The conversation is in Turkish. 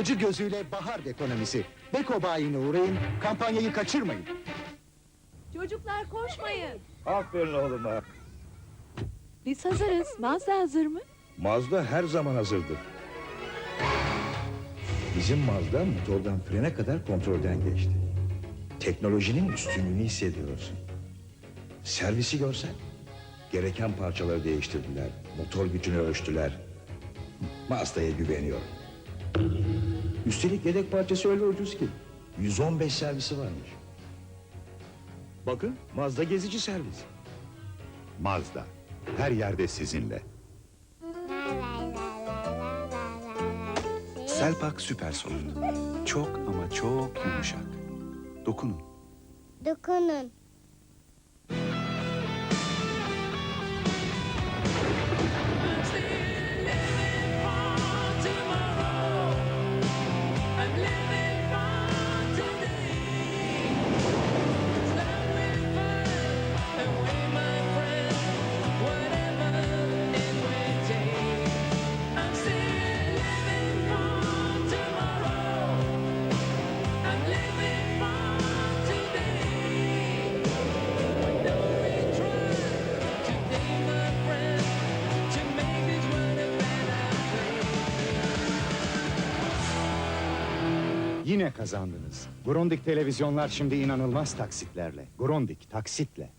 Acı gözüyle bahar ekonomisi. Beko bayine uğrayın, kampanyayı kaçırmayın. Çocuklar koşmayın. Aferin oğluma. Biz hazırız. Mazda hazır mı? Mazda her zaman hazırdır. Bizim Mazda motordan frene kadar kontrolden geçti. Teknolojinin üstünlüğünü hissediyorsun. Servisi görsen. Gereken parçaları değiştirdiler. Motor gücünü ölçtüler. Mazda'ya güveniyorum. Üstelik yedek parçası öyle ucuz ki. 115 servisi varmış. Bakın Mazda gezici servis. Mazda. Her yerde sizinle. Selpak Süper Soft. Çok ama çok yumuşak. Dokunun. Dokunun. Yine kazandınız. Grundig televizyonlar şimdi inanılmaz taksitlerle. Grundig taksitle.